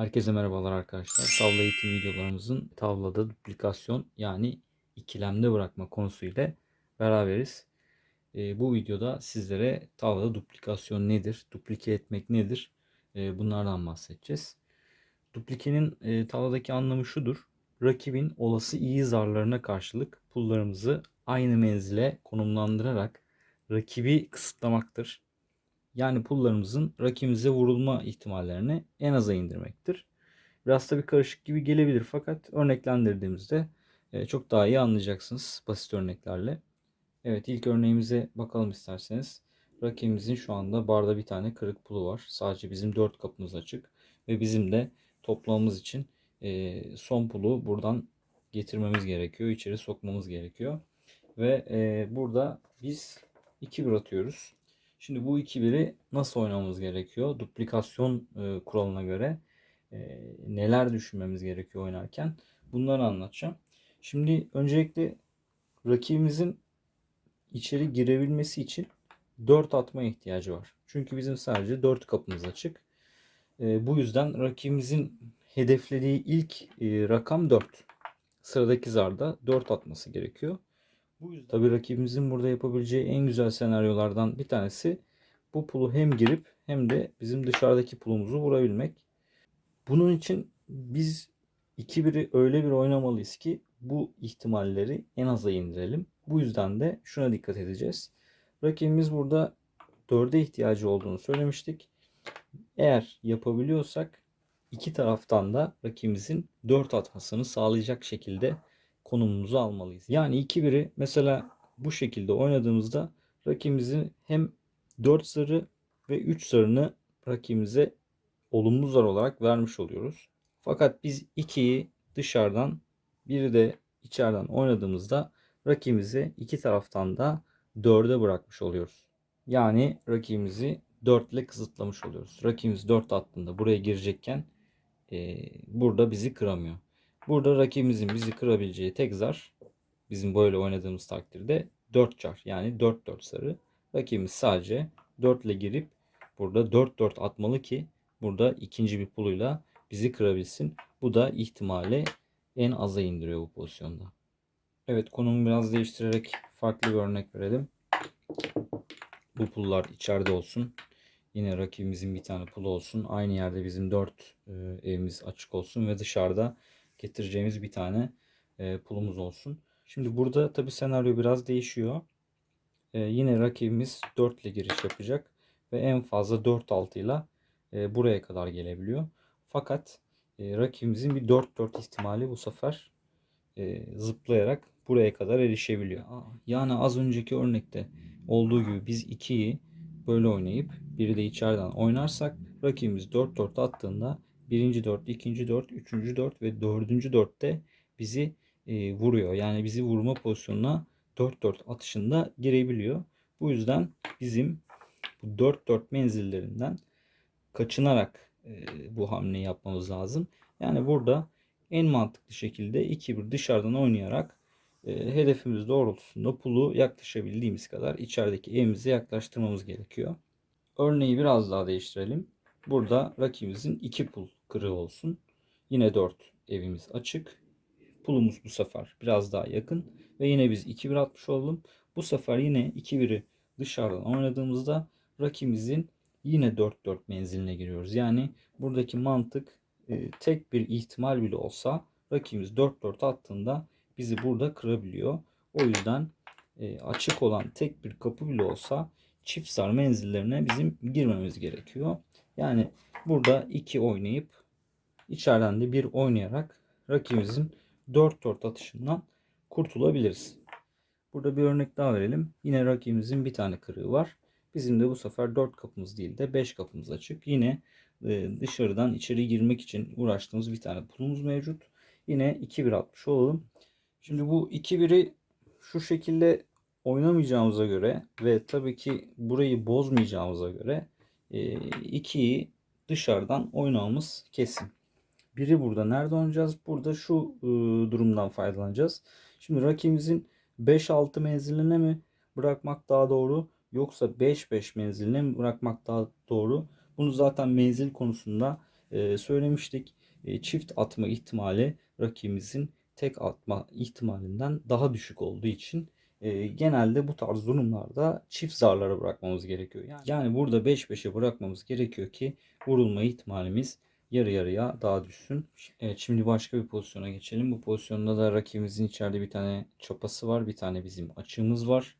Herkese merhabalar arkadaşlar. Tavla eğitim videolarımızın tavlada duplikasyon yani ikilemde bırakma konusu ile beraberiz. Ee, bu videoda sizlere tavlada duplikasyon nedir, duplike etmek nedir Ee, bunlardan bahsedeceğiz. Duplikenin e, tavladaki anlamı şudur. Rakibin olası iyi zarlarına karşılık pullarımızı aynı menzile konumlandırarak rakibi kısıtlamaktır. Yani pullarımızın rakibimize vurulma ihtimallerini en aza indirmektir. Biraz tabii karışık gibi gelebilir fakat örneklendirdiğimizde e, çok daha iyi anlayacaksınız basit örneklerle. Evet ilk örneğimize bakalım isterseniz. Rakibimizin şu anda barda bir tane kırık pulu var. Sadece bizim 4 kapımız açık ve bizim de toplamamız için e, son pulu buradan getirmemiz gerekiyor. içeri sokmamız gerekiyor. Ve e, burada biz 2-1 atıyoruz. Şimdi bu 2-1'i nasıl oynamamız gerekiyor? Duplikasyon e, kuralına göre e, neler düşünmemiz gerekiyor oynarken bunları anlatacağım. Şimdi öncelikle rakibimizin içeri girebilmesi için 4 atma ihtiyacı var. Çünkü bizim sadece 4 kapımız açık. E, bu yüzden rakibimizin hedeflediği ilk e, rakam 4. Sıradaki zarda 4 atması gerekiyor. Bu yüzden tabii rakibimizin burada yapabileceği en güzel senaryolardan bir tanesi bu pulu hem girip hem de bizim dışarıdaki pulumuzu vurabilmek. Bunun için biz 2-1'i öyle bir oynamalıyız ki bu ihtimalleri en aza indirelim. Bu yüzden de şuna dikkat edeceğiz. Rakibimiz burada 4'e ihtiyacı olduğunu söylemiştik. Eğer yapabiliyorsak iki taraftan da rakibimizin 4 atmasını sağlayacak şekilde konumumuzu almalıyız. Yani 2-1'i mesela bu şekilde oynadığımızda rakibimizin hem 4 sarı ve 3 sarını rakibimize olumlu zar olarak vermiş oluyoruz. Fakat biz 2'yi dışarıdan biri de içeriden oynadığımızda rakibimizi iki taraftan da 4'e bırakmış oluyoruz. Yani rakibimizi 4 ile kısıtlamış oluyoruz. Rakibimiz 4 attığında buraya girecekken e, burada bizi kıramıyor. Burada rakibimizin bizi kırabileceği tek zar bizim böyle oynadığımız takdirde 4 çar yani 4-4 sarı. Rakibimiz sadece 4 ile girip burada 4-4 atmalı ki burada ikinci bir puluyla bizi kırabilsin. Bu da ihtimali en aza indiriyor bu pozisyonda. Evet konumu biraz değiştirerek farklı bir örnek verelim. Bu pullar içeride olsun. Yine rakibimizin bir tane pulu olsun. Aynı yerde bizim 4 e, evimiz açık olsun ve dışarıda getireceğimiz bir tane e, pulumuz olsun. Şimdi burada tabi senaryo biraz değişiyor. E, yine rakibimiz 4 ile giriş yapacak ve en fazla 4-6 ile e, buraya kadar gelebiliyor. Fakat e, rakibimizin bir 4-4 ihtimali bu sefer e, zıplayarak buraya kadar erişebiliyor. Yani az önceki örnekte olduğu gibi biz 2'yi böyle oynayıp biri de içeriden oynarsak rakibimiz 4-4 attığında birinci 4, ikinci 4, üçüncü 4 ve dördüncü 4'te bizi e, vuruyor. Yani bizi vurma pozisyonuna 4-4 atışında girebiliyor. Bu yüzden bizim bu 4-4 menzillerinden kaçınarak e, bu hamleyi yapmamız lazım. Yani burada en mantıklı şekilde 2-1 dışarıdan oynayarak e, hedefimiz doğrultusunda pulu yaklaşabildiğimiz kadar içerideki evimize yaklaştırmamız gerekiyor. Örneği biraz daha değiştirelim. Burada rakibimizin 2 pul kırığı olsun. Yine 4 evimiz açık. Pulumuz bu sefer biraz daha yakın. Ve yine biz 2-1 atmış oldum. Bu sefer yine 2-1'i dışarıdan oynadığımızda rakibimizin yine 4-4 menziline giriyoruz. Yani buradaki mantık e, tek bir ihtimal bile olsa rakibimiz 4-4 attığında bizi burada kırabiliyor. O yüzden e, açık olan tek bir kapı bile olsa çift sar menzillerine bizim girmemiz gerekiyor. Yani burada 2 oynayıp içeriden de 1 oynayarak rakibimizin 4-4 atışından kurtulabiliriz. Burada bir örnek daha verelim. Yine rakibimizin bir tane kırığı var. Bizim de bu sefer 4 kapımız değil de 5 kapımız açık. Yine e, dışarıdan içeri girmek için uğraştığımız bir tane pulumuz mevcut. Yine 2-1 atmış olalım. Şimdi bu 2-1'i şu şekilde oynamayacağımıza göre ve tabii ki burayı bozmayacağımıza göre 2'yi e, dışarıdan oynamamız kesin. Biri burada nerede oynayacağız? Burada şu e, durumdan faydalanacağız. Şimdi rakibimizin 5-6 menziline mi bırakmak daha doğru yoksa 5-5 menziline mi bırakmak daha doğru? Bunu zaten menzil konusunda e, söylemiştik. E, çift atma ihtimali rakibimizin tek atma ihtimalinden daha düşük olduğu için e, genelde bu tarz durumlarda çift zarlara bırakmamız gerekiyor. Yani, yani burada 5-5'e bırakmamız gerekiyor ki vurulma ihtimalimiz yarı yarıya daha düşsün. Evet şimdi başka bir pozisyona geçelim. Bu pozisyonda da rakibimizin içeride bir tane çapası var. Bir tane bizim açığımız var.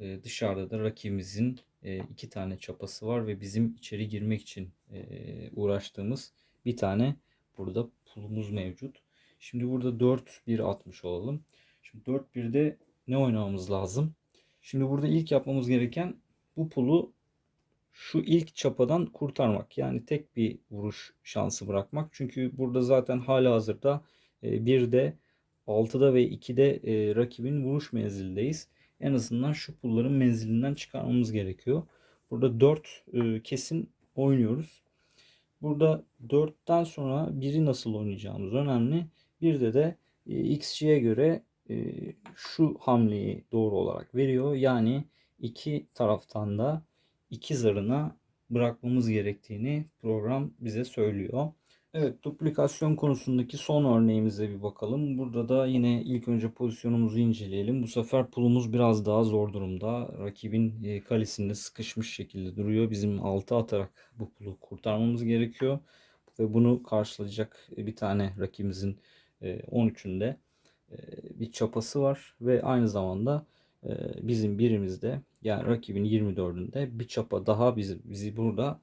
Ee, dışarıda da rakibimizin e, iki tane çapası var ve bizim içeri girmek için e, uğraştığımız bir tane burada pulumuz mevcut. Şimdi burada 4-1 atmış olalım. Şimdi 4-1'de ne oynamamız lazım? Şimdi burada ilk yapmamız gereken bu pulu şu ilk çapadan kurtarmak. Yani tek bir vuruş şansı bırakmak. Çünkü burada zaten hala hazırda 1'de, 6'da ve 2'de e, rakibin vuruş menzilindeyiz. En azından şu pulların menzilinden çıkarmamız gerekiyor. Burada 4 e, kesin oynuyoruz. Burada 4'ten sonra biri nasıl oynayacağımız önemli. Bir de de e, XG'ye göre şu hamleyi doğru olarak veriyor. Yani iki taraftan da iki zarına bırakmamız gerektiğini program bize söylüyor. Evet duplikasyon konusundaki son örneğimize bir bakalım. Burada da yine ilk önce pozisyonumuzu inceleyelim. Bu sefer pulumuz biraz daha zor durumda. Rakibin e, kalesinde sıkışmış şekilde duruyor. Bizim 6 atarak bu pulu kurtarmamız gerekiyor. Ve bunu karşılayacak bir tane rakibimizin 13'ünde e, bir çapası var. Ve aynı zamanda e, bizim birimizde yani rakibin 24'ünde bir çapa daha bizi, bizi burada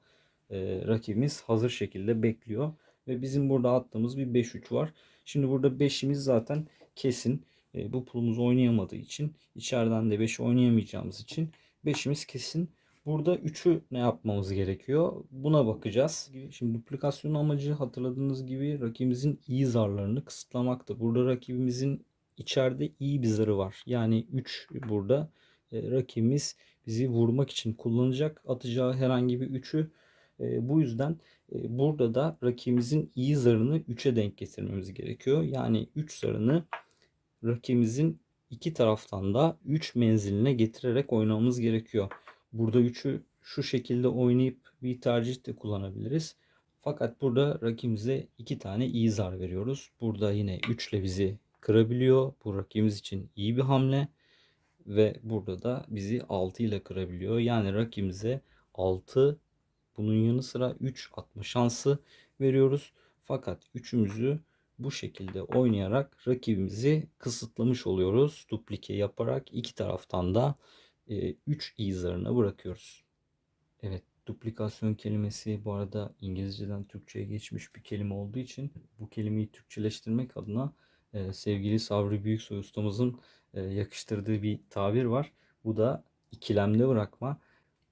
e, rakibimiz hazır şekilde bekliyor. Ve bizim burada attığımız bir 5-3 var. Şimdi burada 5'imiz zaten kesin. E, bu pulumuz oynayamadığı için içeriden de 5 oynayamayacağımız için 5'imiz kesin. Burada 3'ü ne yapmamız gerekiyor? Buna bakacağız. Şimdi duplikasyonun amacı hatırladığınız gibi rakibimizin iyi zarlarını kısıtlamaktı. Burada rakibimizin içeride iyi bir zarı var. Yani 3 burada e, rakibimiz bizi vurmak için kullanacak. Atacağı herhangi bir 3'ü e, bu yüzden e, burada da rakibimizin iyi zarını 3'e denk getirmemiz gerekiyor. Yani 3 zarını rakibimizin iki taraftan da 3 menziline getirerek oynamamız gerekiyor. Burada 3'ü şu şekilde oynayıp bir tercih de kullanabiliriz. Fakat burada rakibimize iki tane iyi zar veriyoruz. Burada yine 3 ile bizi kırabiliyor. Bu rakibimiz için iyi bir hamle. Ve burada da bizi 6 ile kırabiliyor. Yani rakibimize 6 bunun yanı sıra 3 atma şansı veriyoruz. Fakat üçümüzü bu şekilde oynayarak rakibimizi kısıtlamış oluyoruz. Duplike yaparak iki taraftan da 3 e, izarına bırakıyoruz. Evet duplikasyon kelimesi bu arada İngilizceden Türkçe'ye geçmiş bir kelime olduğu için bu kelimeyi Türkçeleştirmek adına e, sevgili Sabri Büyüksoy ustamızın e, yakıştırdığı bir tabir var. Bu da ikilemde bırakma.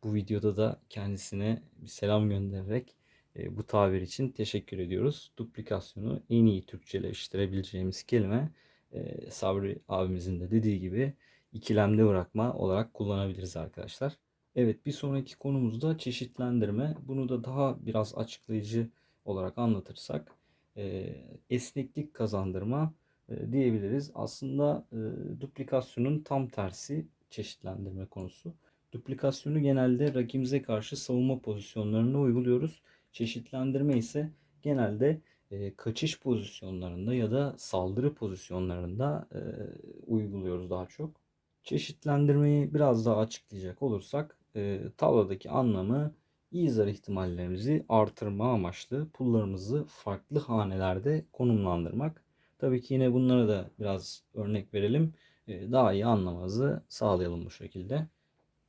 Bu videoda da kendisine bir selam göndererek e, bu tabir için teşekkür ediyoruz. Duplikasyonu en iyi Türkçeleştirebileceğimiz kelime e, Sabri abimizin de dediği gibi ikilemde bırakma olarak kullanabiliriz arkadaşlar. Evet bir sonraki konumuzda çeşitlendirme. Bunu da daha biraz açıklayıcı olarak anlatırsak e, esneklik kazandırma e, diyebiliriz. Aslında e, duplikasyonun tam tersi çeşitlendirme konusu. Duplikasyonu genelde rakibimize karşı savunma pozisyonlarında uyguluyoruz. Çeşitlendirme ise genelde e, kaçış pozisyonlarında ya da saldırı pozisyonlarında e, uyguluyoruz daha çok. Çeşitlendirmeyi biraz daha açıklayacak olursak e, tavladaki anlamı iyi zar ihtimallerimizi artırma amaçlı pullarımızı farklı hanelerde konumlandırmak. Tabii ki yine bunlara da biraz örnek verelim. E, daha iyi anlamanızı sağlayalım bu şekilde.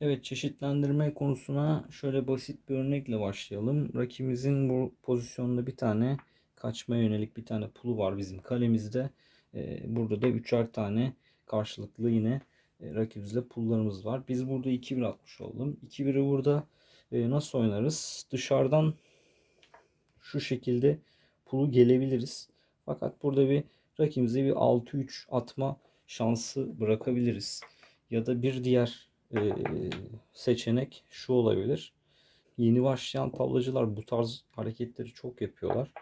Evet çeşitlendirme konusuna şöyle basit bir örnekle başlayalım. Rakibimizin bu pozisyonda bir tane kaçma yönelik bir tane pulu var bizim kalemizde. E, burada da üçer tane karşılıklı yine rakibimizle pullarımız var. Biz burada 2-1 atmış oldum. 2-1'i burada nasıl oynarız? Dışarıdan şu şekilde pulu gelebiliriz. Fakat burada bir rakibimize bir 6-3 atma şansı bırakabiliriz. Ya da bir diğer e, seçenek şu olabilir. Yeni başlayan tavlacılar bu tarz hareketleri çok yapıyorlar.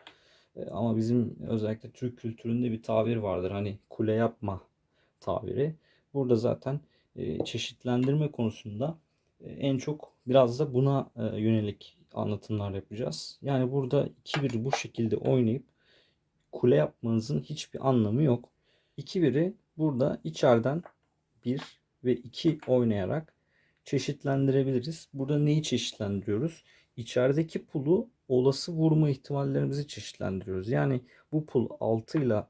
E, ama bizim özellikle Türk kültüründe bir tabir vardır. Hani kule yapma tabiri. Burada zaten e, çeşitlendirme konusunda e, en çok biraz da buna e, yönelik anlatımlar yapacağız. Yani burada 2-1 bu şekilde oynayıp kule yapmanızın hiçbir anlamı yok. 2-1'i burada içeriden 1 ve 2 oynayarak çeşitlendirebiliriz. Burada neyi çeşitlendiriyoruz? İçerideki pulu olası vurma ihtimallerimizi çeşitlendiriyoruz. Yani bu pul 6 ile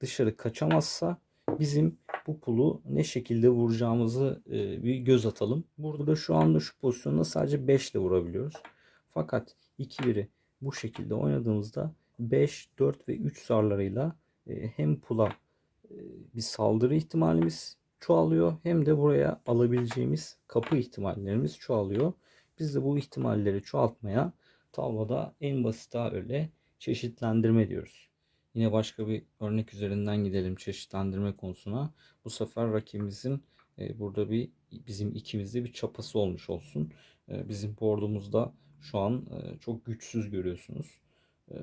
dışarı kaçamazsa bizim bu pulu ne şekilde vuracağımızı e, bir göz atalım. Burada da şu anda şu pozisyonda sadece 5 ile vurabiliyoruz. Fakat 2-1'i bu şekilde oynadığımızda 5, 4 ve 3 zarlarıyla e, hem pula e, bir saldırı ihtimalimiz çoğalıyor hem de buraya alabileceğimiz kapı ihtimallerimiz çoğalıyor. Biz de bu ihtimalleri çoğaltmaya tavlada en basit öyle çeşitlendirme diyoruz. Yine başka bir örnek üzerinden gidelim çeşitlendirme konusuna. Bu sefer rakibimizin e, burada bir bizim ikimizde bir çapası olmuş olsun. E, bizim bordumuzda şu an e, çok güçsüz görüyorsunuz. E,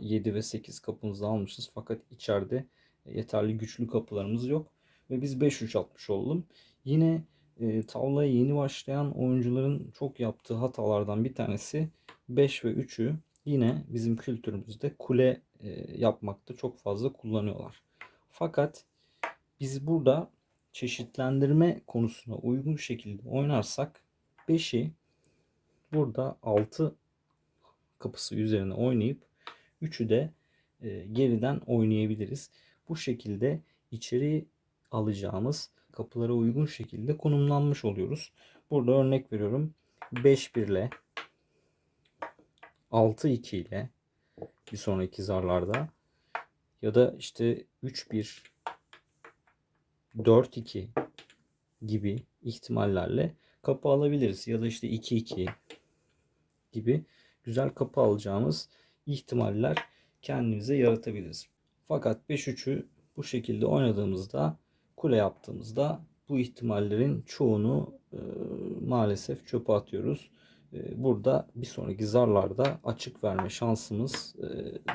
7 ve 8 kapımızı almışız fakat içeride yeterli güçlü kapılarımız yok. Ve biz 5-3 atmış oldum. Yine e, tavlaya yeni başlayan oyuncuların çok yaptığı hatalardan bir tanesi 5 ve 3'ü yine bizim kültürümüzde kule e, yapmakta çok fazla kullanıyorlar. Fakat biz burada çeşitlendirme konusuna uygun şekilde oynarsak 5'i burada 6 kapısı üzerine oynayıp 3'ü de e, geriden oynayabiliriz. Bu şekilde içeri alacağımız kapılara uygun şekilde konumlanmış oluyoruz. Burada örnek veriyorum 5-1 ile 6-2 ile bir sonraki zarlarda ya da işte 3-1 4-2 gibi ihtimallerle kapı alabiliriz. Ya da işte 2-2 gibi güzel kapı alacağımız ihtimaller kendimize yaratabiliriz. Fakat 5-3'ü bu şekilde oynadığımızda kule yaptığımızda bu ihtimallerin çoğunu e, maalesef çöpe atıyoruz. E, burada bir sonraki zarlarda açık verme şansımız e,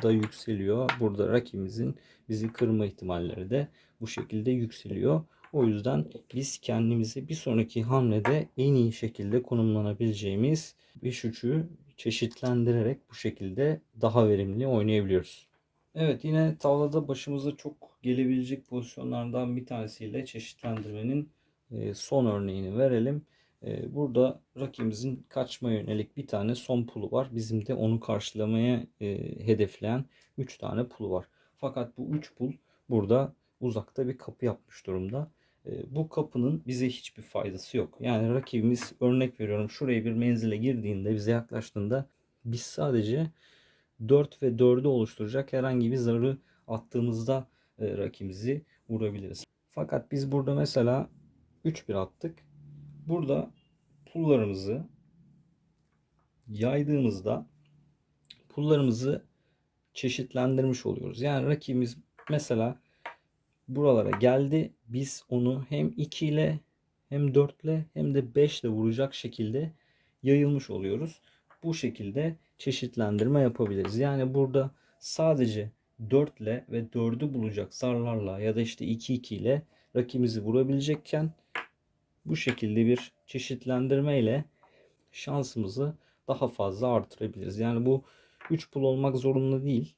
da yükseliyor. Burada rakibimizin bizi kırma ihtimalleri de bu şekilde yükseliyor. O yüzden biz kendimizi bir sonraki hamlede en iyi şekilde konumlanabileceğimiz 5-3'ü çeşitlendirerek bu şekilde daha verimli oynayabiliyoruz. Evet yine tavlada başımıza çok gelebilecek pozisyonlardan bir tanesiyle çeşitlendirmenin e, son örneğini verelim. E, burada rakibimizin kaçma yönelik bir tane son pulu var. Bizim de onu karşılamaya e, hedefleyen 3 tane pulu var. Fakat bu 3 pul burada uzakta bir kapı yapmış durumda. Bu kapının bize hiçbir faydası yok. Yani rakibimiz örnek veriyorum şuraya bir menzile girdiğinde bize yaklaştığında biz sadece 4 ve 4'ü oluşturacak herhangi bir zarı attığımızda e, rakibimizi vurabiliriz. Fakat biz burada mesela 3-1 attık. Burada pullarımızı yaydığımızda pullarımızı çeşitlendirmiş oluyoruz. Yani rakibimiz mesela buralara geldi. Biz onu hem 2 ile hem 4 ile hem de 5 ile vuracak şekilde yayılmış oluyoruz. Bu şekilde çeşitlendirme yapabiliriz. Yani burada sadece 4 ile ve 4'ü bulacak zarlarla ya da işte 2-2 ile rakibimizi vurabilecekken bu şekilde bir çeşitlendirme ile şansımızı daha fazla artırabiliriz. Yani bu 3 pul olmak zorunda değil.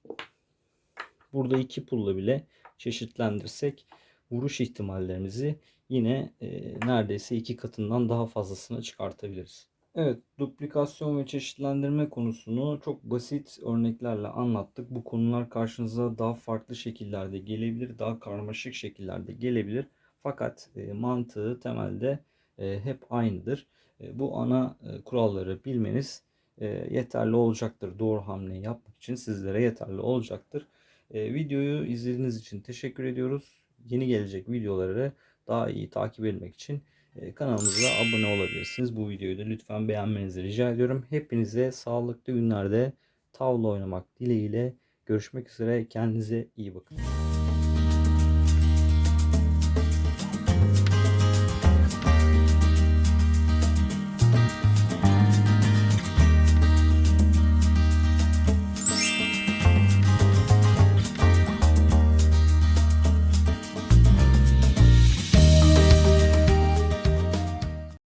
Burada 2 pulla bile çeşitlendirsek vuruş ihtimallerimizi yine e, neredeyse iki katından daha fazlasını çıkartabiliriz. Evet, duplikasyon ve çeşitlendirme konusunu çok basit örneklerle anlattık. Bu konular karşınıza daha farklı şekillerde gelebilir, daha karmaşık şekillerde gelebilir. Fakat e, mantığı temelde e, hep aynıdır. E, bu ana e, kuralları bilmeniz e, yeterli olacaktır. Doğru hamleyi yapmak için sizlere yeterli olacaktır. E, videoyu izlediğiniz için teşekkür ediyoruz. Yeni gelecek videoları daha iyi takip etmek için e, kanalımıza abone olabilirsiniz. Bu videoyu da lütfen beğenmenizi rica ediyorum. Hepinize sağlıklı günlerde tavla oynamak dileğiyle görüşmek üzere. Kendinize iyi bakın.